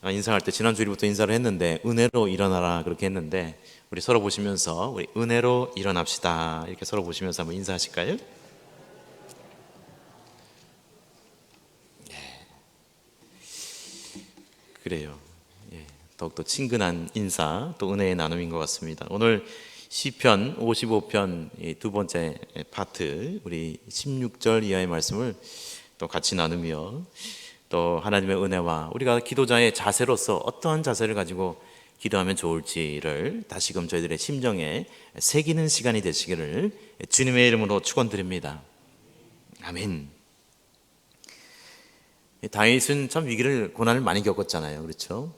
아, 인사할 때 지난 주일부터 인사를 했는데 은혜로 일어나라 그렇게 했는데 우리 서로 보시면서 우리 은혜로 일어납시다 이렇게 서로 보시면서 한번 인사하실까요? 네. 그래요. 예, 더욱더 친근한 인사 또 은혜의 나눔인 것 같습니다. 오늘 시편 55편 이두 번째 파트 우리 16절 이하의 말씀을 또 같이 나누며 또 하나님의 은혜와 우리가 기도자의 자세로서 어떠한 자세를 가지고 기도하면 좋을지를 다시금 저희들의 심정에 새기는 시간이 되시기를 주님의 이름으로 축원드립니다. 아멘. 다윗은 참 위기를 고난을 많이 겪었잖아요. 그렇죠?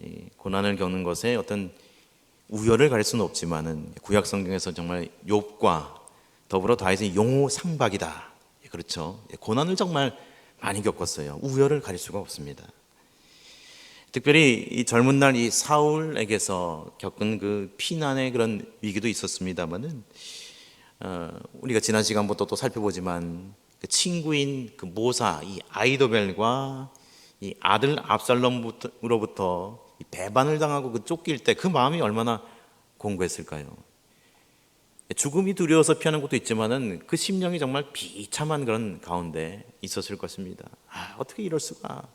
이 고난을 겪는 것에 어떤 우열을 가릴 수는 없지만은 구약 성경에서 정말 욥과 더불어 다윗은 용호상박이다. 그렇죠? 고난을 정말 많이 겪었어요. 우열을 가릴 수가 없습니다. 특별히 이 젊은 날 이 사울에게서 겪은 그 피난의 그런 위기도 있었습니다만은 어, 우리가 지난 시간부터 또 살펴보지만 그 친구인 그 모사 이 아이도벨과 이 아들 압살롬으로부터 이 배반을 당하고 그 쫓길 때 그 마음이 얼마나 공고했을까요? 죽음이 두려워서 피하는 것도 있지만은 그 심령이 정말 비참한 그런 가운데 있었을 것입니다. 아, 어떻게 이럴 수가?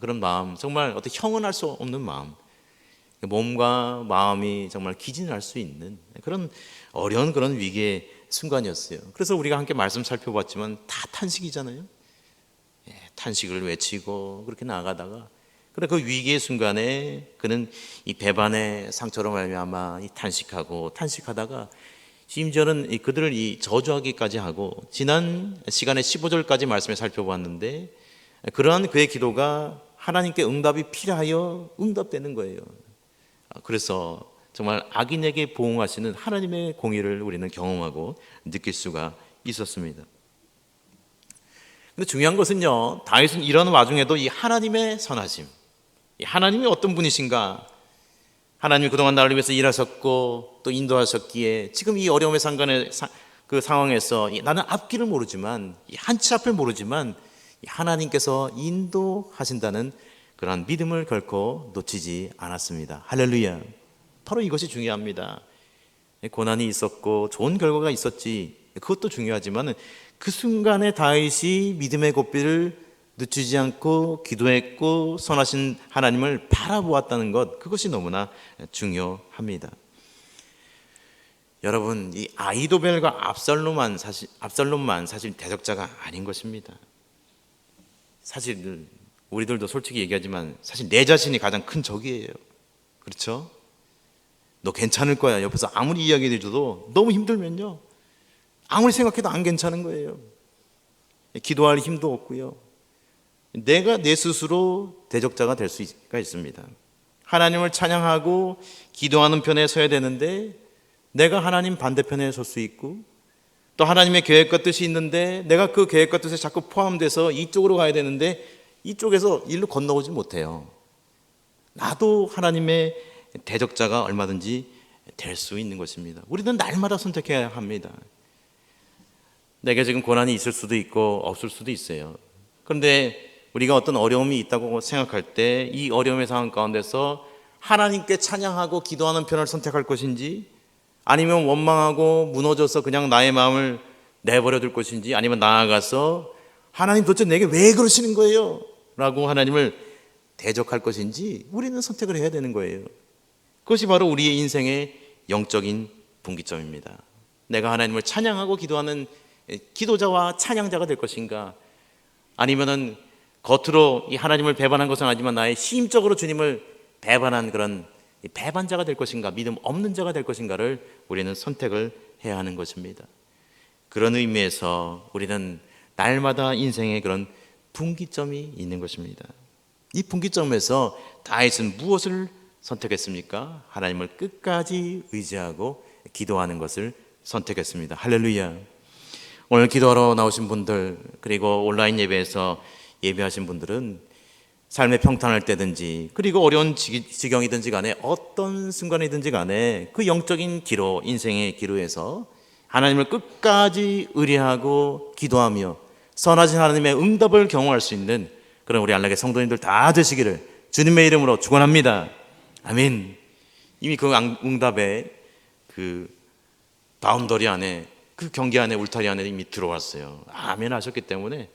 그런 마음, 정말 어떻게 형언할 수 없는 마음, 몸과 마음이 정말 기진할 수 있는 그런 어려운 그런 위기의 순간이었어요. 그래서 우리가 함께 말씀 살펴봤지만 다 탄식이잖아요. 예, 탄식을 외치고 그렇게 나아가다가 그래 그 위기의 순간에 그는 이 배반의 상처로 말미암아 이 탄식하고 탄식하다가 심지어는 이 그들을 이 저주하기까지 하고 지난 시간에 15절까지 말씀을 살펴보았는데 그러한 그의 기도가 하나님께 응답이 필요하여 응답되는 거예요. 아, 그래서 정말 악인에게 보응하시는 하나님의 공의를 우리는 경험하고 느낄 수가 있었습니다. 근데 중요한 것은요, 다윗은 이런 와중에도 이 하나님의 선하심, 이 하나님이 어떤 분이신가, 하나님이 그동안 나를 위해서 일하셨고 또 인도하셨기에 지금 이 어려움의 상관의 사- 그 상황에서 이 나는 앞길을 모르지만 이 한치 앞을 모르지만 이 하나님께서 인도하신다는 그러한 믿음을 결코 놓치지 않았습니다. 할렐루야. 바로 이것이 중요합니다. 고난이 있었고 좋은 결과가 있었지 그것도 중요하지만 그 순간에 다윗이 믿음의 고삐를 늦추지 않고 기도했고 선하신 하나님을 바라보았다는 것 그것이 너무나 중요합니다. 여러분 이 아이도벨과 압살롬만 사실 압살롬만 사실 대적자가 아닌 것입니다. 사실 우리들도 솔직히 얘기하지만 사실 내 자신이 가장 큰 적이에요. 그렇죠? 너 괜찮을 거야. 옆에서 아무리 이야기해 줘도 너무 힘들면요. 아무리 생각해도 안 괜찮은 거예요. 기도할 힘도 없고요. 내가 내 스스로 대적자가 될 수가 있습니다. 하나님을 찬양하고 기도하는 편에 서야 되는데 내가 하나님 반대편에 설 수 있고 또 하나님의 계획과 뜻이 있는데 내가 그 계획과 뜻에 자꾸 포함돼서 이쪽으로 가야 되는데 이쪽에서 일로 건너오지 못해요. 나도 하나님의 대적자가 얼마든지 될 수 있는 것입니다. 우리는 날마다 선택해야 합니다. 내게 지금 고난이 있을 수도 있고 없을 수도 있어요. 그런데 우리가 어떤 어려움이 있다고 생각할 때 이 어려움의 상황 가운데서 하나님께 찬양하고 기도하는 편을 선택할 것인지 아니면 원망하고 무너져서 그냥 나의 마음을 내버려 둘 것인지 아니면 나아가서 하나님 도대체 내게 왜 그러시는 거예요? 라고 하나님을 대적할 것인지 우리는 선택을 해야 되는 거예요. 그것이 바로 우리의 인생의 영적인 분기점입니다. 내가 하나님을 찬양하고 기도하는 기도자와 찬양자가 될 것인가? 아니면은 겉으로 이 하나님을 배반한 것은 아니지만 나의 심적으로 주님을 배반한 그런 이 배반자가 될 것인가, 믿음 없는 자가 될 것인가를 우리는 선택을 해야 하는 것입니다. 그런 의미에서 우리는 날마다 인생의 그런 분기점이 있는 것입니다. 이 분기점에서 다윗은 무엇을 선택했습니까? 하나님을 끝까지 의지하고 기도하는 것을 선택했습니다. 할렐루야. 오늘 기도하러 나오신 분들 그리고 온라인 예배에서 예배하신 분들은 삶의 평탄할 때든지 그리고 어려운 지- 지경이든지 간에 어떤 순간이든지 간에 그 영적인 기로 인생의 기로에서 하나님을 끝까지 의뢰하고 기도하며 선하신 하나님의 응답을 경험할 수 있는 그런 우리 안락의 성도님들 다 되시기를 주님의 이름으로 축원합니다. 아멘. 이미 그 응답에 그 바운더리 안에 그 경계 안에 울타리 안에 이미 들어왔어요. 아멘 하셨기 때문에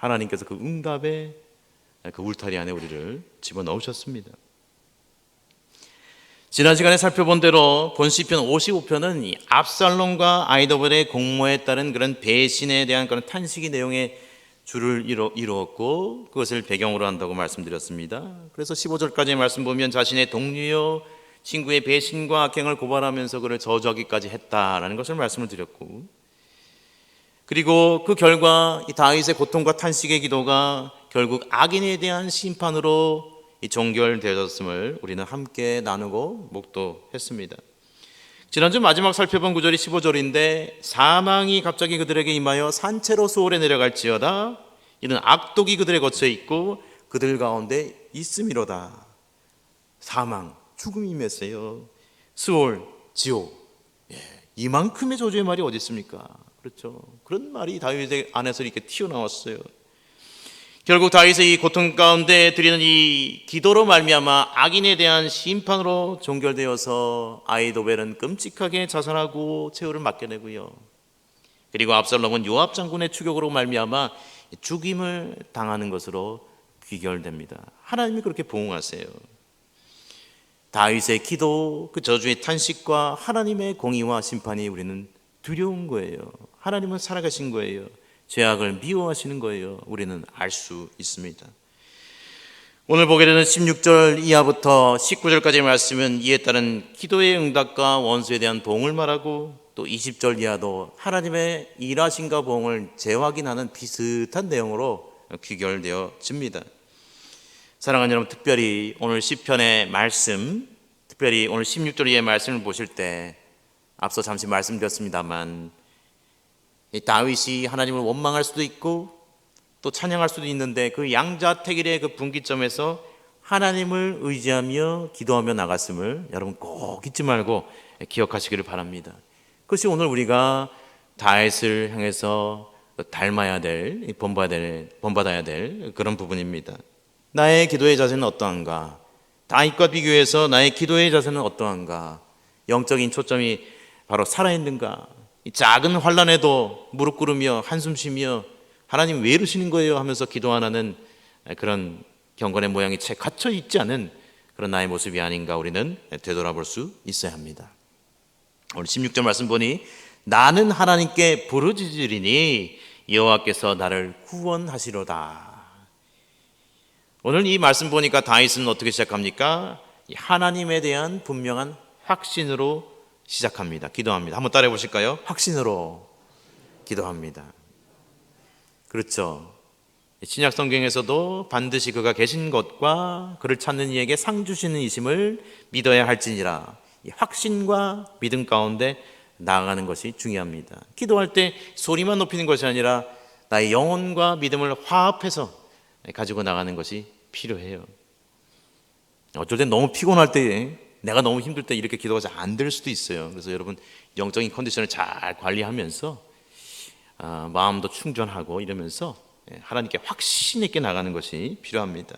하나님께서 그 응답에 그 울타리 안에 우리를 집어 넣으셨습니다. 지난 시간에 살펴본 대로 본 시편 55편은 이 압살롬과 아이도벨의 공모에 따른 그런 배신에 대한 그런 탄식의 내용의 줄을 이루, 이루었고 그것을 배경으로 한다고 말씀드렸습니다. 그래서 15절까지의 말씀 보면 자신의 동료요 친구의 배신과 악행을 고발하면서 그를 저주하기까지 했다라는 것을 말씀을 드렸고 그리고 그 결과 이 다윗의 고통과 탄식의 기도가 결국 악인에 대한 심판으로 이 종결되었음을 우리는 함께 나누고 목도했습니다. 지난주 마지막 살펴본 구절이 15절인데 사망이 갑자기 그들에게 임하여 산채로 수월에 내려갈지어다 이는 악독이 그들의 거처에 있고 그들 가운데 있음이로다. 사망, 죽음이 임했어요. 수월, 지옥. 예, 이만큼의 저주의 말이 어디 있습니까? 그렇죠. 그런 말이 다윗의 안에서 이렇게 튀어나왔어요. 결국 다윗의 이 고통 가운데 드리는 이 기도로 말미암아 악인에 대한 심판으로 종결되어서 아이도벨은 끔찍하게 자살하고 최후를 맡겨내고요. 그리고 압살롬은 요압 장군의 추격으로 말미암아 죽임을 당하는 것으로 귀결됩니다. 하나님이 그렇게 보응하세요. 다윗의 기도, 그 저주의 탄식과 하나님의 공의와 심판이 우리는 두려운 거예요. 하나님은 살아가신 거예요. 죄악을 미워하시는 거예요. 우리는 알 수 있습니다. 오늘 보게 되는 16절 이하부터 19절까지의 말씀은 이에 따른 기도의 응답과 원수에 대한 보응을 말하고 또 20절 이하도 하나님의 일하신가 보응을 재확인하는 비슷한 내용으로 귀결되어집니다. 사랑하는 여러분, 특별히 오늘 시편의 말씀, 특별히 오늘 16절 이하의 말씀을 보실 때 앞서 잠시 말씀드렸습니다만 이 다윗이 하나님을 원망할 수도 있고 또 찬양할 수도 있는데 그 양자택일의 그 분기점에서 하나님을 의지하며 기도하며 나갔음을 여러분 꼭 잊지 말고 기억하시기를 바랍니다. 그것이 오늘 우리가 다윗을 향해서 닮아야 될, 본받아야 될, 본받아야 될 그런 부분입니다. 나의 기도의 자세는 어떠한가? 다윗과 비교해서 나의 기도의 자세는 어떠한가? 영적인 초점이 바로 살아있는가? 이 작은 환란에도 무릎 꿇으며 한숨 쉬며 하나님 왜 이러시는 거예요 하면서 기도하는 그런 경건의 모양이 채 갇혀 있지 않은 그런 나의 모습이 아닌가 우리는 되돌아볼 수 있어야 합니다. 오늘 16절 말씀 보니 나는 하나님께 부르짖으리니 여호와께서 나를 구원하시로다. 오늘 이 말씀 보니까 다윗은 어떻게 시작합니까? 하나님에 대한 분명한 확신으로 시작합니다. 기도합니다. 한번 따라해 보실까요? 확신으로 기도합니다. 그렇죠. 신약 성경에서도 반드시 그가 계신 것과 그를 찾는 이에게 상 주시는 이심을 믿어야 할지니라. 이 확신과 믿음 가운데 나아가는 것이 중요합니다. 기도할 때 소리만 높이는 것이 아니라 나의 영혼과 믿음을 화합해서 가지고 나가는 것이 필요해요. 어쩔 땐 너무 피곤할 때 내가 너무 힘들 때 이렇게 기도가 잘 안 될 수도 있어요. 그래서 여러분 영적인 컨디션을 잘 관리하면서 아, 마음도 충전하고 이러면서 예, 하나님께 확신 있게 나가는 것이 필요합니다.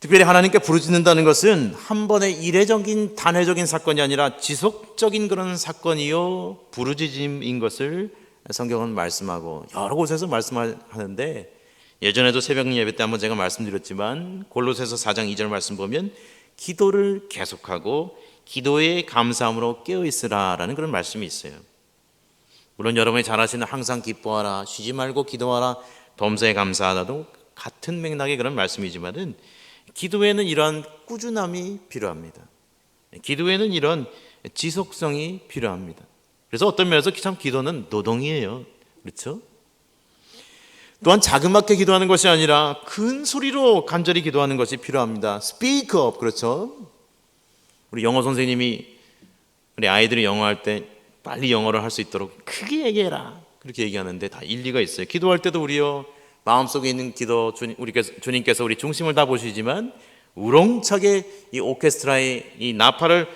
특별히 하나님께 부르짖는다는 것은 한 번의 이례적인 단회적인 사건이 아니라 지속적인 그런 사건이요 부르짖음인 것을 성경은 말씀하고 여러 곳에서 말씀하는데 예전에도 새벽 예배 때 한번 제가 말씀드렸지만 골로새서 4장 2절 말씀 보면 기도를 계속하고 기도의 감사함으로 깨어 있으라라는 그런 말씀이 있어요. 물론 여러분이 잘 아시는 항상 기뻐하라, 쉬지 말고 기도하라, 범사에 감사하다도 같은 맥락의 그런 말씀이지만은 기도에는 이러한 꾸준함이 필요합니다. 기도에는 이런 지속성이 필요합니다. 그래서 어떤 면에서 참 기도는 노동이에요. 그렇죠? 또한 자그맣게 기도하는 것이 아니라 큰 소리로 간절히 기도하는 것이 필요합니다. Speak up, 그렇죠? 우리 영어 선생님이 우리 아이들이 영어 할 때 빨리 영어를 할 수 있도록 크게 얘기해라. 그렇게 얘기하는데 다 일리가 있어요. 기도할 때도 우리요 마음속에 있는 기도 주님, 우리께서 주님께서 우리 중심을 다 보시지만 우렁차게 이 오케스트라의 이 나팔을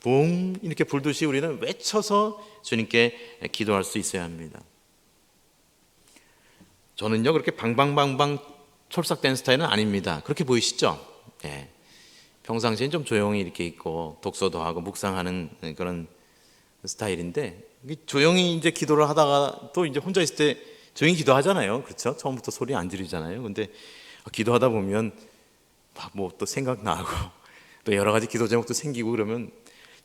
붕 이렇게 불듯이 우리는 외쳐서 주님께 기도할 수 있어야 합니다. 저는요 그렇게 방방방방 촐싹된 스타일은 아닙니다. 그렇게 보이시죠? 예. 평상시엔 좀 조용히 이렇게 있고 독서도 하고 묵상하는 그런 스타일인데 조용히 이제 기도를 하다가 또 이제 혼자 있을 때 조용히 기도하잖아요. 그렇죠? 처음부터 소리 안 지르잖아요. 근데 기도하다 보면 뭐 또 생각나고 또 여러 가지 기도 제목도 생기고 그러면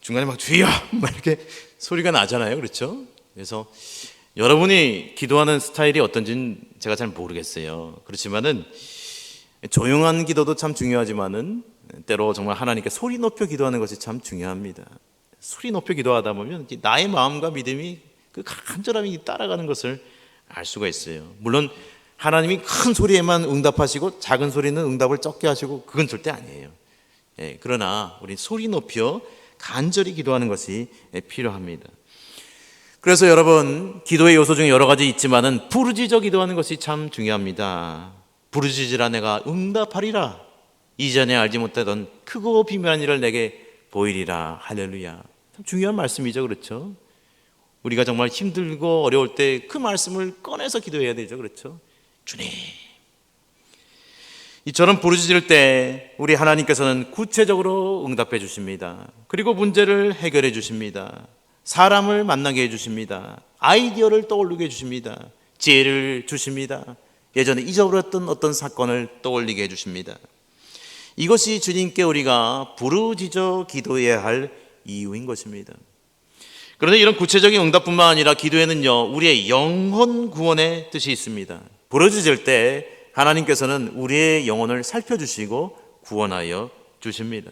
중간에 막 주여 막 이렇게 소리가 나잖아요. 그렇죠? 그래서 여러분이 기도하는 스타일이 어떤지는 제가 잘 모르겠어요. 그렇지만은 조용한 기도도 참 중요하지만은 때로 정말 하나님께 소리 높여 기도하는 것이 참 중요합니다. 소리 높여 기도하다 보면 나의 마음과 믿음이 그 간절함이 따라가는 것을 알 수가 있어요. 물론 하나님이 큰 소리에만 응답하시고 작은 소리는 응답을 적게 하시고 그건 절대 아니에요. 예, 그러나 우리 소리 높여 간절히 기도하는 것이 필요합니다. 그래서 여러분 기도의 요소 중에 여러 가지 있지만은 부르짖어 기도하는 것이 참 중요합니다. 부르짖으라 내가 응답하리라. 이전에 알지 못하던 크고 비밀한 일을 내게 보이리라. 할렐루야. 참 중요한 말씀이죠. 그렇죠? 우리가 정말 힘들고 어려울 때 그 말씀을 꺼내서 기도해야 되죠. 그렇죠? 주님. 이처럼 부르짖을 때 우리 하나님께서는 구체적으로 응답해 주십니다. 그리고 문제를 해결해 주십니다. 사람을 만나게 해 주십니다. 아이디어를 떠올리게 해 주십니다. 지혜를 주십니다. 예전에 잊어버렸던 어떤 사건을 떠올리게 해 주십니다. 이것이 주님께 우리가 부르짖어 기도해야 할 이유인 것입니다. 그런데 이런 구체적인 응답뿐만 아니라 기도에는요, 우리의 영혼 구원의 뜻이 있습니다. 부르짖을 때 하나님께서는 우리의 영혼을 살펴주시고 구원하여 주십니다.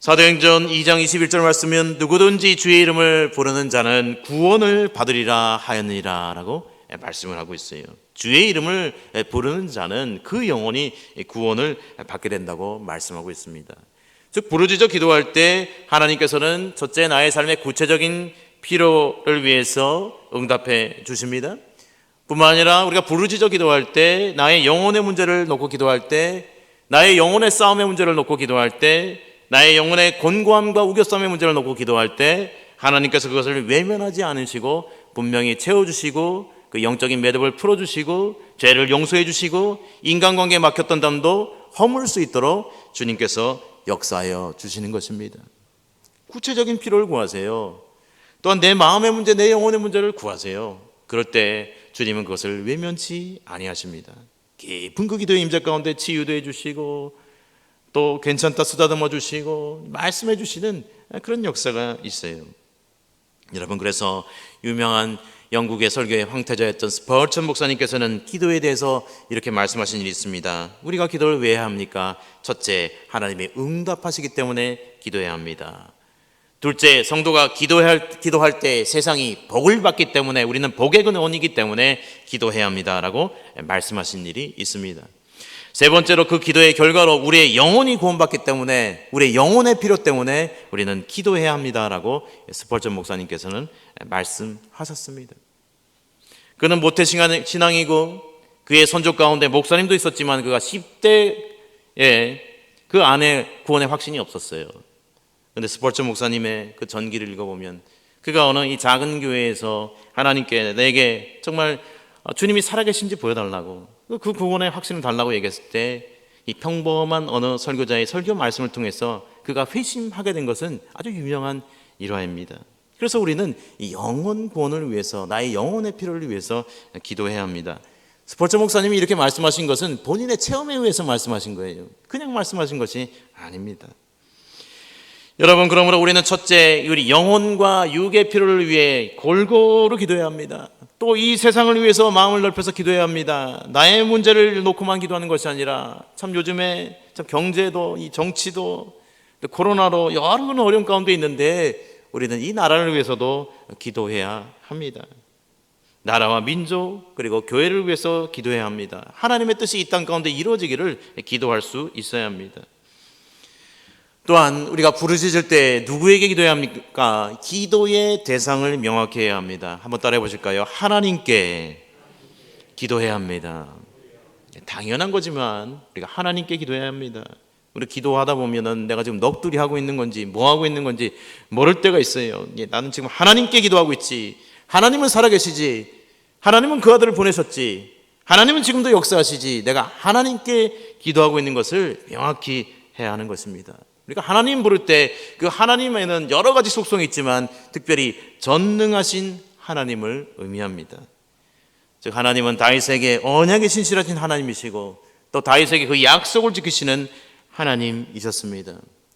사도행전 2장 21절 말씀은 누구든지 주의 이름을 부르는 자는 구원을 받으리라 하였느니라 라고 말씀을 하고 있어요. 주의 이름을 부르는 자는 그 영혼이 구원을 받게 된다고 말씀하고 있습니다. 즉 부르짖어 기도할 때 하나님께서는 첫째 나의 삶의 구체적인 필요를 위해서 응답해 주십니다. 뿐만 아니라 우리가 부르짖어 기도할 때 나의 영혼의 문제를 놓고 기도할 때 나의 영혼의 싸움의 문제를 놓고 기도할 때 나의 영혼의 곤고함과 우겨싸움의 문제를 놓고 기도할 때 하나님께서 그것을 외면하지 않으시고 분명히 채워주시고 그 영적인 매듭을 풀어주시고 죄를 용서해 주시고 인간관계에 막혔던 담도 허물 수 있도록 주님께서 역사하여 주시는 것입니다. 구체적인 필요를 구하세요. 또한 내 마음의 문제, 내 영혼의 문제를 구하세요. 그럴 때 주님은 그것을 외면치 아니하십니다. 깊은 그 기도의 임재 가운데 치유도 해주시고 또 괜찮다 쓰다듬어 주시고 말씀해 주시는 그런 역사가 있어요. 여러분 그래서 유명한 영국의 설교의 황태자였던 스펄천 목사님께서는 기도에 대해서 이렇게 말씀하신 일이 있습니다. 우리가 기도를 왜 합니까? 첫째, 하나님의 응답하시기 때문에 기도해야 합니다. 둘째, 성도가 기도할, 기도할 때 세상이 복을 받기 때문에 우리는 복의 근원이기 때문에 기도해야 합니다라고 말씀하신 일이 있습니다. 세 번째로 그 기도의 결과로 우리의 영혼이 구원받기 때문에 우리의 영혼의 필요 때문에 우리는 기도해야 합니다라고 스펄전 목사님께서는 말씀하셨습니다. 그는 모태 신앙이고 그의 선조 가운데 목사님도 있었지만 그가 10대에 그 안에 구원의 확신이 없었어요. 근데 스펄전 목사님의 그 전기를 읽어보면 그가 어느 이 작은 교회에서 하나님께 내게 정말 주님이 살아계신지 보여달라고 그 구원의 확신을 달라고 얘기했을 때 이 평범한 어느 설교자의 설교 말씀을 통해서 그가 회심하게 된 것은 아주 유명한 일화입니다. 그래서 우리는 이 영혼 구원을 위해서 나의 영혼의 필요를 위해서 기도해야 합니다. 스포츠 목사님이 이렇게 말씀하신 것은 본인의 체험에 의해서 말씀하신 거예요. 그냥 말씀하신 것이 아닙니다. 여러분 그러므로 우리는 첫째 우리 영혼과 육의 필요를 위해 골고루 기도해야 합니다. 또 이 세상을 위해서 마음을 넓혀서 기도해야 합니다. 나의 문제를 놓고만 기도하는 것이 아니라 참 요즘에 참 경제도 이 정치도 코로나로 여러 어려운 가운데 있는데 우리는 이 나라를 위해서도 기도해야 합니다. 나라와 민족 그리고 교회를 위해서 기도해야 합니다. 하나님의 뜻이 이 땅 가운데 이루어지기를 기도할 수 있어야 합니다. 또한 우리가 부르짖을 때 누구에게 기도해야 합니까? 기도의 대상을 명확히 해야 합니다. 한번 따라해 보실까요? 하나님께 기도해야 합니다. 당연한 거지만 우리가 하나님께 기도해야 합니다. 우리 기도하다 보면은 내가 지금 넋두리 하고 있는 건지 뭐 하고 있는 건지 모를 때가 있어요. 나는 지금 하나님께 기도하고 있지. 하나님은 살아계시지. 하나님은 그 아들을 보내셨지. 하나님은 지금도 역사하시지 내가 하나님께 기도하고 있는 것을 명확히 해야 하는 것입니다. 그러니까 하나님 부를 때 그 하나님에는 여러 가지 속성이 있지만 특별히 전능하신 하나님을 의미합니다. 즉 하나님은 다윗에게 언약에 신실하신 하나님이시고 또 다윗에게 그 약속을 지키시는 하나님이셨습니다.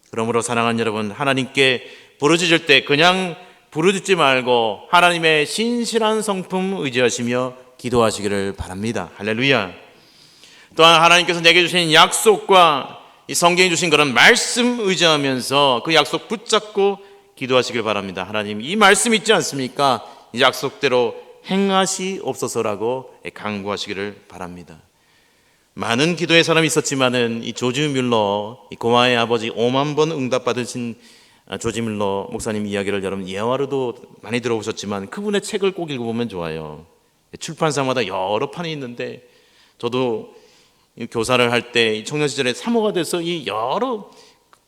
그러므로 사랑하는 여러분 하나님께 부르짖을 때 그냥 부르짖지 말고 하나님의 신실한 성품 의지하시며 기도하시기를 바랍니다. 할렐루야. 또한 하나님께서 내게 주신 약속과 이 성경에 주신 그런 말씀 의지하면서 그 약속 붙잡고 기도하시길 바랍니다. 하나님 이 말씀 있지 않습니까? 이 약속대로 행하시옵소서라고 강구하시기를 바랍니다. 많은 기도의 사람이 있었지만은 이 조지 뮬러 이 고아의 아버지 5만 번 응답받으신 조지 뮬러 목사님 이야기를 여러분 예화로도 많이 들어보셨지만 그분의 책을 꼭 읽어보면 좋아요. 출판사마다 여러 판이 있는데 저도 이 교사를 할 때 청년 시절에 사모가 돼서 이 여러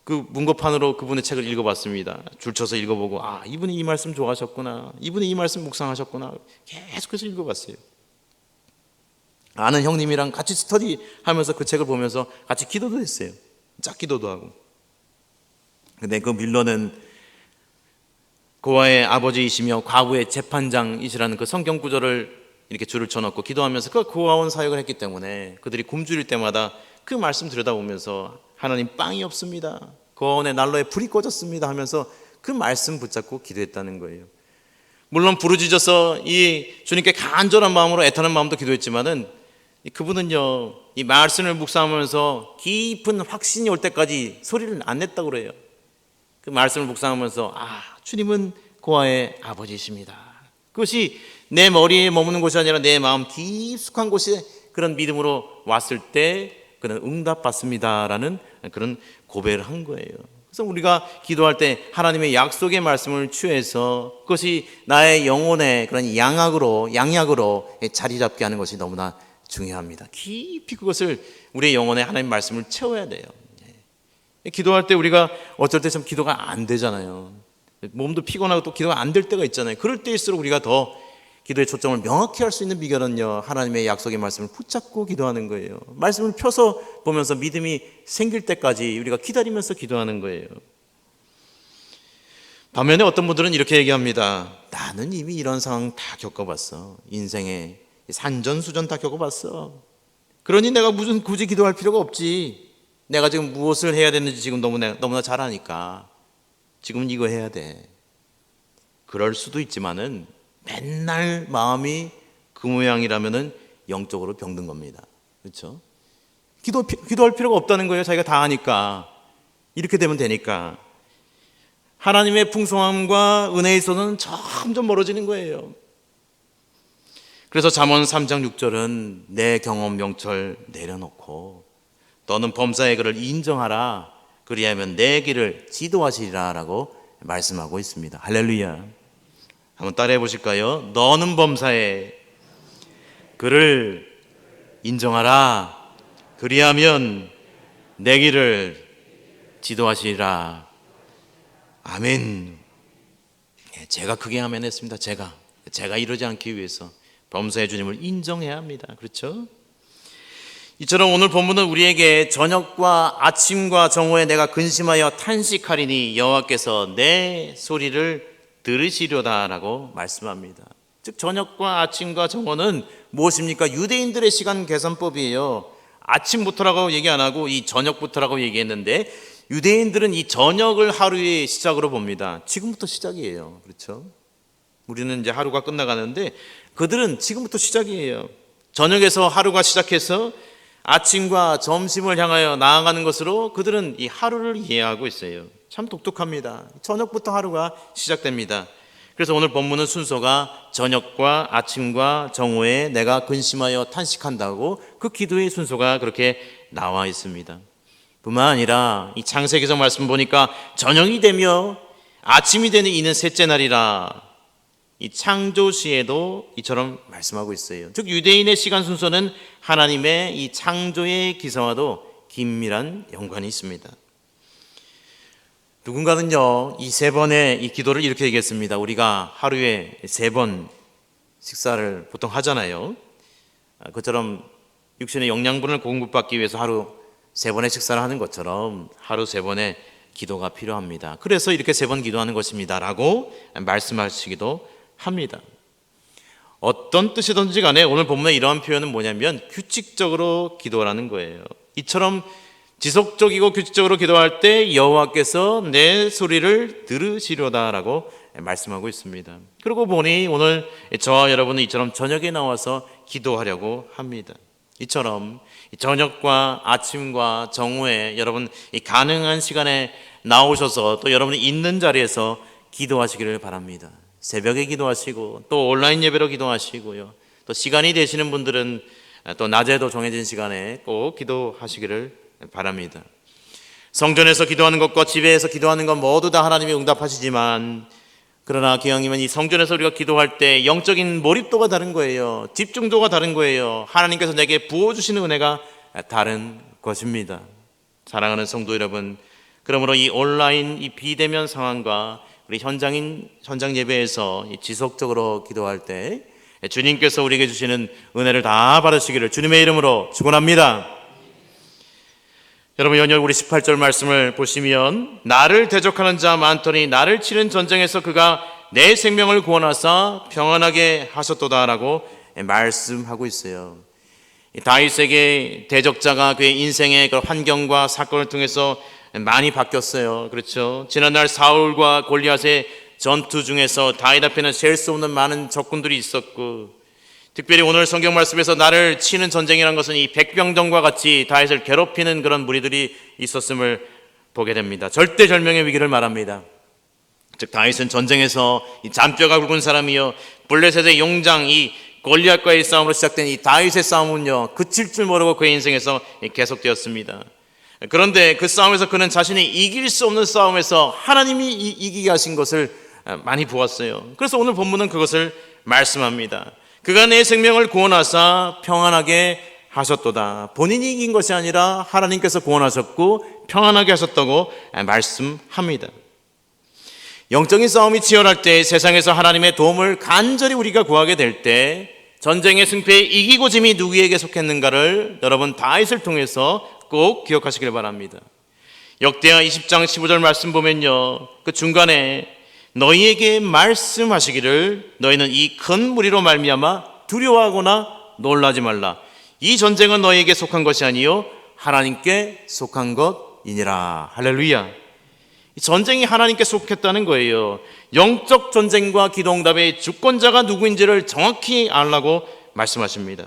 그 문고판으로 그분의 책을 읽어봤습니다. 줄쳐서 읽어보고 아 이분이 이 말씀 좋아하셨구나, 이분이 이 말씀 묵상하셨구나 계속해서 읽어봤어요. 아는 형님이랑 같이 스터디 하면서 그 책을 보면서 같이 기도도 했어요. 짝기도도 하고. 근데 그 밀러는 고아의 아버지이시며 과부의 재판장이시라는 그 성경 구절을 이렇게 줄을 쳐놓고 기도하면서 그 고아원 사역을 했기 때문에 그들이 굶주릴 때마다 그 말씀 들여다보면서 하나님 빵이 없습니다. 고아원의 난로에 불이 꺼졌습니다 하면서 그 말씀 붙잡고 기도했다는 거예요. 물론 부르짖어서 이 주님께 간절한 마음으로 애타는 마음도 기도했지만은 그분은요 이 말씀을 묵상하면서 깊은 확신이 올 때까지 소리를 안 냈다고 그래요. 그 말씀을 묵상하면서 아 주님은 고아의 아버지이십니다. 그것이 내 머리에 머무는 곳이 아니라 내 마음 깊숙한 곳에 그런 믿음으로 왔을 때 그는 응답받습니다라는 그런 고백을 한 거예요. 그래서 우리가 기도할 때 하나님의 약속의 말씀을 취해서 그것이 나의 영혼의 그런 양약으로 양약으로 자리 잡게 하는 것이 너무나 중요합니다. 깊이 그것을 우리의 영혼에 하나님 말씀을 채워야 돼요. 예. 기도할 때 우리가 어쩔 때좀 기도가 안 되잖아요. 몸도 피곤하고 또 기도가 안 될 때가 있잖아요. 그럴 때일수록 우리가 더 기도의 초점을 명확히 할 수 있는 비결은요. 하나님의 약속의 말씀을 붙잡고 기도하는 거예요. 말씀을 펴서 보면서 믿음이 생길 때까지 우리가 기다리면서 기도하는 거예요. 반면에 어떤 분들은 이렇게 얘기합니다. 나는 이미 이런 상황 다 겪어봤어. 인생에 산전수전 다 겪어봤어. 그러니 내가 무슨 굳이 기도할 필요가 없지. 내가 지금 무엇을 해야 되는지 지금 너무나, 너무나 잘 아니까. 지금은 이거 해야 돼. 그럴 수도 있지만은 맨날 마음이 그 모양이라면은 영적으로 병든 겁니다. 그렇죠? 기도 기도할 필요가 없다는 거예요. 자기가 다 하니까 이렇게 되면 되니까 하나님의 풍성함과 은혜에 있어서는 점점 멀어지는 거예요. 그래서 잠언 3장 6절은 내 경험 명철 내려놓고 너는 범사의 글을 인정하라 그리하면 내 길을 지도하시리라라고 말씀하고 있습니다. 할렐루야. 한번 따라해 보실까요? 너는 범사에 그를 인정하라. 그리하면 내 길을 지도하시리라. 아멘. 예, 제가 크게 아멘 했습니다. 제가. 제가 이러지 않기 위해서 범사의 주님을 인정해야 합니다. 그렇죠? 이처럼 오늘 본문은 우리에게 저녁과 아침과 정오에 내가 근심하여 탄식하리니 여호와께서 내 소리를 들으시려다라고 말씀합니다. 즉 저녁과 아침과 정오는 무엇입니까? 유대인들의 시간 계산법이에요. 아침부터라고 얘기 안 하고 이 저녁부터라고 얘기했는데 유대인들은 이 저녁을 하루의 시작으로 봅니다. 지금부터 시작이에요. 그렇죠? 우리는 이제 하루가 끝나가는데 그들은 지금부터 시작이에요. 저녁에서 하루가 시작해서 아침과 점심을 향하여 나아가는 것으로 그들은 이 하루를 이해하고 있어요. 참 독특합니다. 저녁부터 하루가 시작됩니다. 그래서 오늘 본문은 순서가 저녁과 아침과 정오에 내가 근심하여 탄식한다고 그 기도의 순서가 그렇게 나와 있습니다. 뿐만 아니라 이 창세기서 말씀 보니까 저녁이 되며 아침이 되는 이는 셋째 날이라 이 창조시에도 이처럼 말씀하고 있어요. 즉 유대인의 시간 순서는 하나님의 이 창조의 기사와도 긴밀한 연관이 있습니다. 누군가는요, 이 세 번의 이 기도를 이렇게 얘기했습니다. 우리가 하루에 세 번 식사를 보통 하잖아요. 아, 그처럼 육신의 영양분을 공급받기 위해서 하루 세 번의 식사를 하는 것처럼 하루 세 번의 기도가 필요합니다. 그래서 이렇게 세 번 기도하는 것입니다라고 말씀하시기도 합니다. 어떤 뜻이든지 간에 오늘 본문의 이러한 표현은 뭐냐면 규칙적으로 기도라는 거예요. 이처럼 지속적이고 규칙적으로 기도할 때 여호와께서 내 소리를 들으시려다라고 말씀하고 있습니다. 그러고 보니 오늘 저와 여러분은 이처럼 저녁에 나와서 기도하려고 합니다. 이처럼 저녁과 아침과 정오에 여러분 이 가능한 시간에 나오셔서 또 여러분이 있는 자리에서 기도하시기를 바랍니다. 새벽에 기도하시고 또 온라인 예배로 기도하시고요. 또 시간이 되시는 분들은 또 낮에도 정해진 시간에 꼭 기도하시기를 바랍니다. 성전에서 기도하는 것과 집에서 기도하는 것 모두 다 하나님이 응답하시지만 그러나 기왕이면 이 성전에서 우리가 기도할 때 영적인 몰입도가 다른 거예요. 집중도가 다른 거예요. 하나님께서 내게 부어주시는 은혜가 다른 것입니다. 사랑하는 성도 여러분, 그러므로 이 온라인 이 비대면 상황과 우리 현장인 현장 예배에서 이 지속적으로 기도할 때 주님께서 우리에게 주시는 은혜를 다 받으시기를 주님의 이름으로 축원합니다. 여러분 연열 우리 18절 말씀을 보시면 나를 대적하는 자 많더니 나를 치는 전쟁에서 그가 내 생명을 구원하사 평안하게 하셨도다라고 말씀하고 있어요. 이 다윗에게 대적자가 그의 인생의 그 환경과 사건을 통해서 많이 바뀌었어요. 그렇죠. 지난날 사울과 골리앗의 전투 중에서 다윗 앞에는 셀 수 없는 많은 적군들이 있었고 특별히 오늘 성경 말씀에서 나를 치는 전쟁이란 것은 이 백병전과 같이 다윗을 괴롭히는 그런 무리들이 있었음을 보게 됩니다. 절대절명의 위기를 말합니다. 즉 다윗은 전쟁에서 이 잔뼈가 굵은 사람이요 블레셋의 용장 이 골리앗과의 싸움으로 시작된 이 다윗의 싸움은요 그칠 줄 모르고 그의 인생에서 계속되었습니다. 그런데 그 싸움에서 그는 자신이 이길 수 없는 싸움에서 하나님이 이- 이기게 하신 것을 많이 보았어요. 그래서 오늘 본문은 그것을 말씀합니다. 그가 내 생명을 구원하사 평안하게 하셨도다. 본인이 이긴 것이 아니라 하나님께서 구원하셨고 평안하게 하셨다고 말씀합니다. 영적인 싸움이 치열할 때 세상에서 하나님의 도움을 간절히 우리가 구하게 될 때 전쟁의 승패에 이기고 짐이 누구에게 속했는가를 여러분 다윗을 통해서 꼭 기억하시길 바랍니다. 역대하 20장 15절 말씀 보면요. 그 중간에 너희에게 말씀하시기를 너희는 이 큰 무리로 말미암아 두려워하거나 놀라지 말라. 이 전쟁은 너희에게 속한 것이 아니요 하나님께 속한 것이니라. 할렐루야. 이 전쟁이 하나님께 속했다는 거예요. 영적 전쟁과 기도응답의 주권자가 누구인지를 정확히 알라고 말씀하십니다.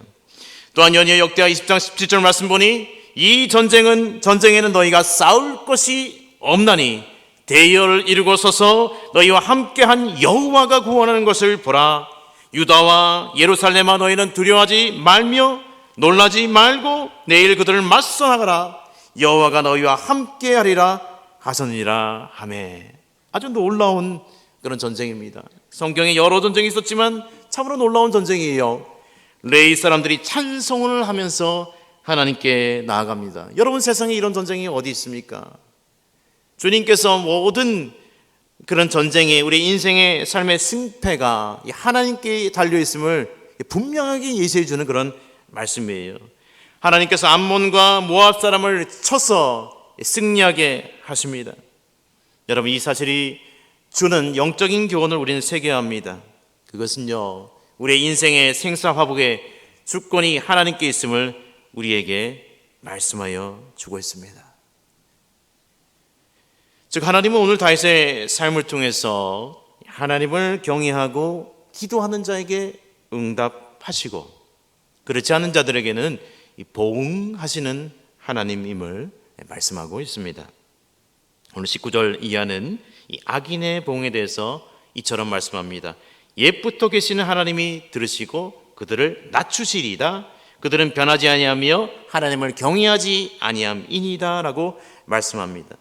또한 연예 역대하 20장 17절 말씀 보니 이 전쟁은 전쟁에는 너희가 싸울 것이 없나니 대열을 이루고 서서 너희와 함께한 여호와가 구원하는 것을 보라. 유다와 예루살렘아 너희는 두려워하지 말며 놀라지 말고 내일 그들을 맞서 나가라. 여호와가 너희와 함께하리라 하셨느니라 하매. 아주 놀라운 그런 전쟁입니다. 성경에 여러 전쟁이 있었지만 참으로 놀라운 전쟁이에요. 레이 사람들이 찬송을 하면서 하나님께 나아갑니다. 여러분 세상에 이런 전쟁이 어디 있습니까? 주님께서 모든 그런 전쟁에 우리 인생의 삶의 승패가 이 하나님께 달려 있음을 분명하게 예시해 주는 그런 말씀이에요. 하나님께서 암몬과 모압 사람을 쳐서 승리하게 하십니다. 여러분 이 사실이 주는 영적인 교훈을 우리는 새겨야 합니다. 그것은요 우리의 인생의 생사화복의 주권이 하나님께 있음을 우리에게 말씀하여 주고 있습니다. 즉 하나님은 오늘 다윗의 삶을 통해서 하나님을 경외하고 기도하는 자에게 응답하시고 그렇지 않은 자들에게는 이 보응하시는 하나님임을 말씀하고 있습니다. 오늘 19절 이하는 이 악인의 보응에 대해서 이처럼 말씀합니다. 옛부터 계시는 하나님이 들으시고 그들을 낮추시리다. 그들은 변하지 아니하며 하나님을 경외하지 아니함이니다라고 말씀합니다.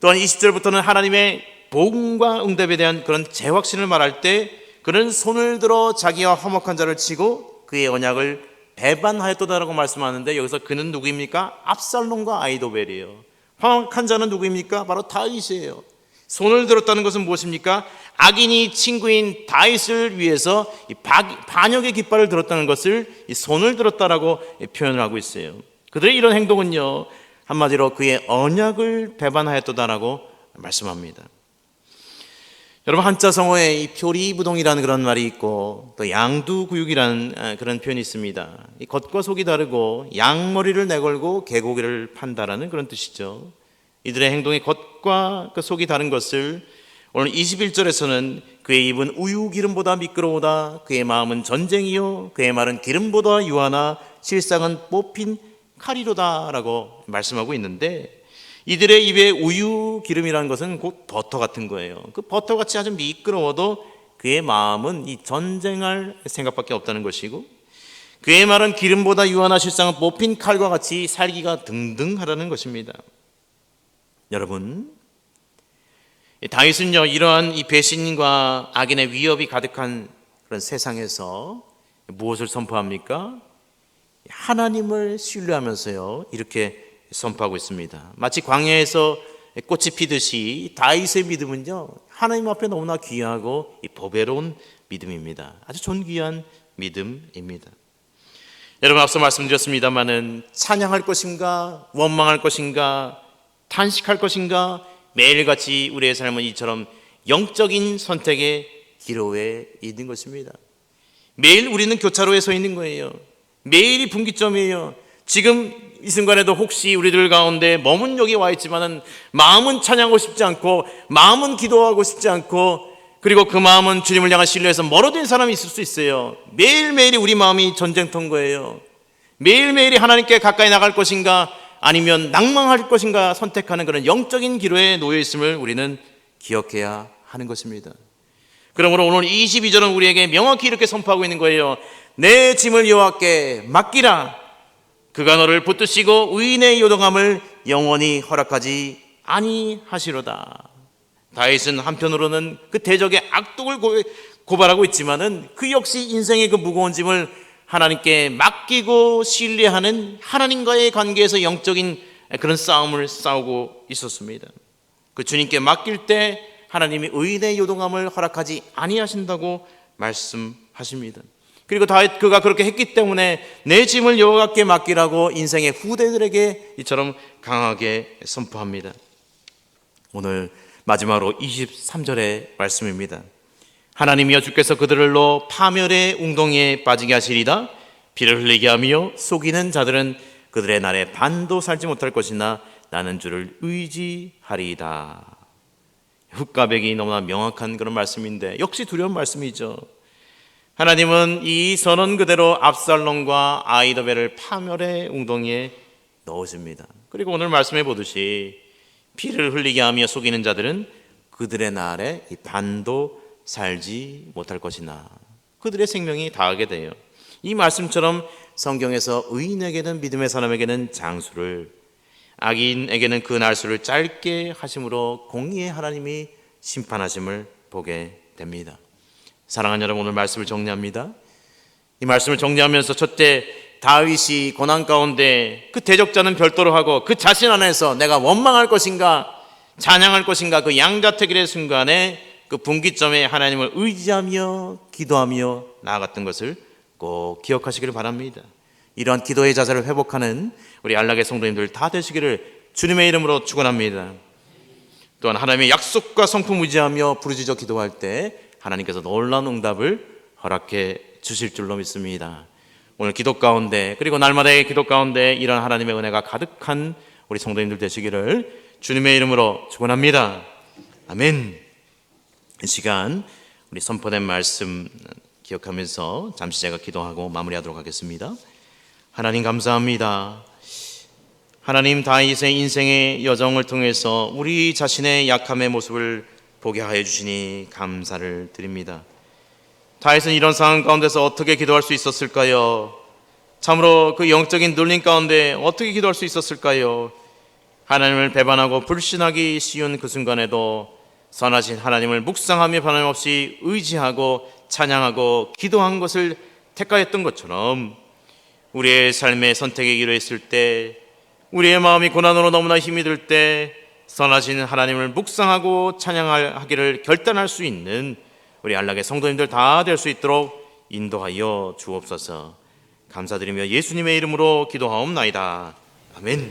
또한 20절부터는 하나님의 복음과 응답에 대한 그런 재확신을 말할 때 그는 손을 들어 자기와 화목한 자를 치고 그의 언약을 배반하였도다라고 말씀하는데 여기서 그는 누구입니까? 압살롬과 아이도벨이에요. 화목한 자는 누구입니까? 바로 다윗이에요. 손을 들었다는 것은 무엇입니까? 악인이 친구인 다윗을 위해서 반역의 깃발을 들었다는 것을 이 손을 들었다라고 표현을 하고 있어요. 그들의 이런 행동은요 한마디로 그의 언약을 배반하였도다라고 말씀합니다. 여러분 한자 성어에 이 표리부동이라는 그런 말이 있고 또 양두구육이라는 아, 그런 표현이 있습니다. 이 겉과 속이 다르고 양머리를 내걸고 개고기를 판다라는 그런 뜻이죠. 이들의 행동의 겉과 그 속이 다른 것을 오늘 21절에서는 그의 입은 우유 기름보다 미끄러우다 그의 마음은 전쟁이요 그의 말은 기름보다 유하나 실상은 뽑힌 칼이로다라고 말씀하고 있는데 이들의 입에 우유 기름이라는 것은 곧 버터 같은 거예요. 그 버터 같이 아주 미끄러워도 그의 마음은 이 전쟁할 생각밖에 없다는 것이고 그의 말은 기름보다 유한하 실상은 뽑힌 칼과 같이 살기가 등등하다는 것입니다. 여러분, 이 다윗은요 이러한 이 배신과 악인의 위협이 가득한 그런 세상에서 무엇을 선포합니까? 하나님을 신뢰하면서요 이렇게 선포하고 있습니다. 마치 광야에서 꽃이 피듯이 다윗의 믿음은요 하나님 앞에 너무나 귀하고 이 보배로운 믿음입니다. 아주 존귀한 믿음입니다. 여러분 앞서 말씀드렸습니다마는 찬양할 것인가 원망할 것인가 탄식할 것인가 매일같이 우리의 삶은 이처럼 영적인 선택의 기로에 있는 것입니다. 매일 우리는 교차로에 서 있는 거예요. 매일이 분기점이에요. 지금 이 순간에도 혹시 우리들 가운데 머문 여기 와 있지만은 마음은 찬양하고 싶지 않고 마음은 기도하고 싶지 않고 그리고 그 마음은 주님을 향한 신뢰에서 멀어진 사람이 있을 수 있어요. 매일매일이 우리 마음이 전쟁터인 거예요. 매일매일이 하나님께 가까이 나갈 것인가 아니면 낭망할 것인가 선택하는 그런 영적인 기로에 놓여 있음을 우리는 기억해야 하는 것입니다. 그러므로 오늘 22절은 우리에게 명확히 이렇게 선포하고 있는 거예요. 내 짐을 여호와께 맡기라. 그가 너를 붙드시고 의인의 요동함을 영원히 허락하지 아니하시로다. 다윗은 한편으로는 그 대적의 악독을 고- 고발하고 있지만은 그 역시 인생의 그 무거운 짐을 하나님께 맡기고 신뢰하는 하나님과의 관계에서 영적인 그런 싸움을 싸우고 있었습니다. 그 주님께 맡길 때 하나님이 의인의 요동함을 허락하지 아니하신다고 말씀하십니다. 그리고 다윗 그가 그렇게 했기 때문에 내 짐을 여호와께 맡기라고 인생의 후대들에게 이처럼 강하게 선포합니다. 오늘 마지막으로 23절의 말씀입니다. 하나님이여 주께서 그들로 파멸의 웅덩이에 빠지게 하시리다 피를 흘리게 하며 속이는 자들은 그들의 날에 반도 살지 못할 것이나 나는 주를 의지하리이다. 흑가백이 너무나 명확한 그런 말씀인데 역시 두려운 말씀이죠. 하나님은 이 선언 그대로 압살롬과 아이더벨을 파멸의 웅덩이에 넣으십니다. 그리고 오늘 말씀해 보듯이 피를 흘리게 하며 속이는 자들은 그들의 날에 이 반도 살지 못할 것이나 그들의 생명이 다하게 돼요. 이 말씀처럼 성경에서 의인에게는 믿음의 사람에게는 장수를 악인에게는 그 날수를 짧게 하심으로 공의의 하나님이 심판하심을 보게 됩니다. 사랑하는 여러분 오늘 말씀을 정리합니다. 이 말씀을 정리하면서 첫째 다윗이 고난 가운데 그 대적자는 별도로 하고 그 자신 안에서 내가 원망할 것인가 찬양할 것인가 그 양자택일의 순간에 그 분기점에 하나님을 의지하며 기도하며 나아갔던 것을 꼭 기억하시기를 바랍니다. 이러한 기도의 자세를 회복하는 우리 안락의 성도님들 다 되시기를 주님의 이름으로 축원합니다. 또한 하나님의 약속과 성품 의지하며 부르짖어 기도할 때 하나님께서 놀라운 응답을 허락해 주실 줄로 믿습니다. 오늘 기도 가운데 그리고 날마다의 기도 가운데 이런 하나님의 은혜가 가득한 우리 성도님들 되시기를 주님의 이름으로 축원합니다. 아멘. 이 시간 우리 선포된 말씀 기억하면서 잠시 제가 기도하고 마무리하도록 하겠습니다. 하나님 감사합니다. 하나님 다윗의 인생의 여정을 통해서 우리 자신의 약함의 모습을 보게 하여 주시니 감사를 드립니다. 다윗은 이런 상황 가운데서 어떻게 기도할 수 있었을까요? 참으로 그 영적인 눌림 가운데 어떻게 기도할 수 있었을까요? 하나님을 배반하고 불신하기 쉬운 그 순간에도 선하신 하나님을 묵상하며 변함없이 의지하고 찬양하고 기도한 것을 택하였던 것처럼 우리의 삶의 길을 했을 때 우리의 마음이 고난으로 너무나 힘이 들 때 선하신 하나님을 묵상하고 찬양하기를 결단할 수 있는 우리 안락의 성도님들 다 될 수 있도록 인도하여 주옵소서. 감사드리며 예수님의 이름으로 기도하옵나이다. 아멘.